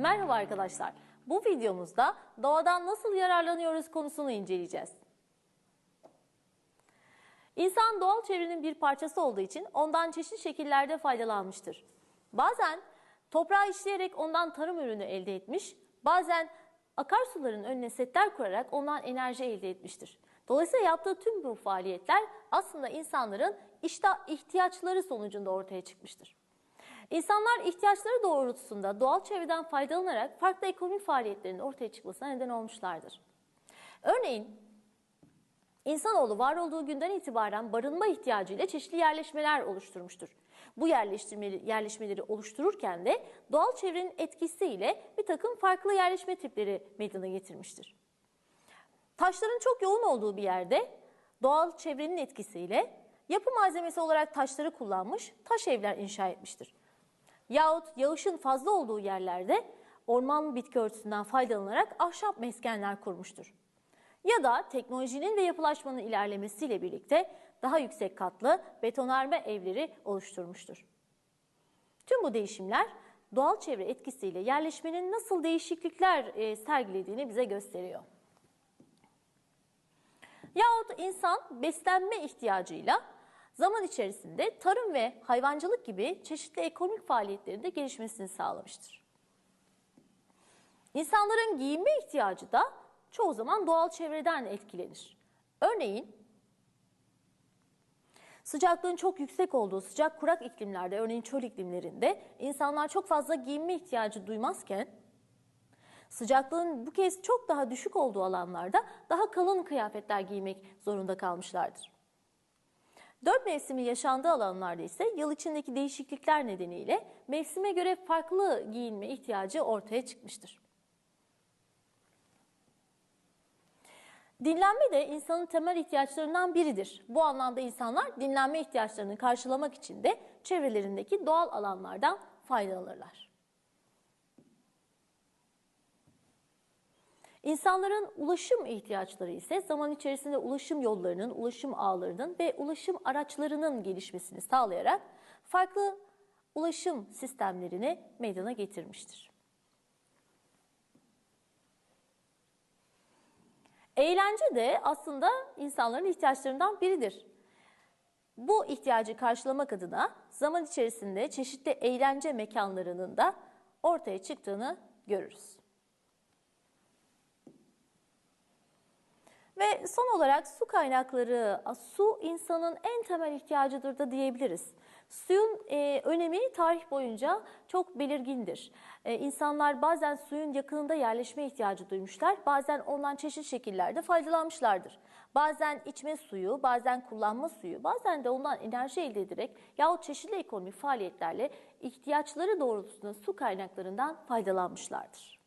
Merhaba arkadaşlar. Bu videomuzda doğadan nasıl yararlanıyoruz konusunu inceleyeceğiz. İnsan doğal çevrenin bir parçası olduğu için ondan çeşitli şekillerde faydalanmıştır. Bazen toprağı işleyerek ondan tarım ürünü elde etmiş, bazen akarsuların önüne setler kurarak ondan enerji elde etmiştir. Dolayısıyla yaptığı tüm bu faaliyetler aslında insanların işte ihtiyaçları sonucunda ortaya çıkmıştır. İnsanlar ihtiyaçları doğrultusunda doğal çevreden faydalanarak farklı ekonomik faaliyetlerin ortaya çıkmasına neden olmuşlardır. Örneğin İnsanoğlu var olduğu günden itibaren barınma ihtiyacıyla çeşitli yerleşmeler oluşturmuştur. Bu yerleştirmeleri, yerleşmeleri oluştururken de doğal çevrenin etkisiyle bir takım farklı yerleşme tipleri meydana getirmiştir. Taşların çok yoğun olduğu bir yerde doğal çevrenin etkisiyle yapı malzemesi olarak taşları kullanmış, taş evler inşa etmiştir. Yahut yağışın fazla olduğu yerlerde orman bitki örtüsünden faydalanarak ahşap meskenler kurmuştur. Ya da teknolojinin ve yapılaşmanın ilerlemesiyle birlikte daha yüksek katlı betonarme evleri oluşturmuştur. Tüm bu değişimler doğal çevre etkisiyle yerleşmenin nasıl değişiklikler e, sergilediğini bize gösteriyor. Yahut insan beslenme ihtiyacıyla zaman içerisinde tarım ve hayvancılık gibi çeşitli ekonomik faaliyetlerin de gelişmesini sağlamıştır. İnsanların giyinme ihtiyacı da çoğu zaman doğal çevreden etkilenir. Örneğin sıcaklığın çok yüksek olduğu sıcak kurak iklimlerde örneğin çöl iklimlerinde insanlar çok fazla giyinme ihtiyacı duymazken sıcaklığın bu kez çok daha düşük olduğu alanlarda daha kalın kıyafetler giymek zorunda kalmışlardır. Dört mevsimi yaşandığı alanlarda ise yıl içindeki değişiklikler nedeniyle mevsime göre farklı giyinme ihtiyacı ortaya çıkmıştır. Dinlenme de insanın temel ihtiyaçlarından biridir. Bu anlamda insanlar dinlenme ihtiyaçlarını karşılamak için de çevrelerindeki doğal alanlardan faydalanırlar. İnsanların ulaşım ihtiyaçları ise zaman içerisinde ulaşım yollarının, ulaşım ağlarının ve ulaşım araçlarının gelişmesini sağlayarak farklı ulaşım sistemlerini meydana getirmiştir. Eğlence de aslında insanların ihtiyaçlarından biridir. Bu ihtiyacı karşılamak adına zaman içerisinde çeşitli eğlence mekanlarının da ortaya çıktığını görürüz. Son olarak su kaynakları, su insanın en temel ihtiyacıdır da diyebiliriz. Suyun e, önemi tarih boyunca çok belirgindir. E, insanlar bazen suyun yakınında yerleşme ihtiyacı duymuşlar, bazen ondan çeşitli şekillerde faydalanmışlardır. Bazen içme suyu, bazen kullanma suyu, bazen de ondan enerji elde ederek yahut çeşitli ekonomik faaliyetlerle ihtiyaçları doğrultusunda su kaynaklarından faydalanmışlardır.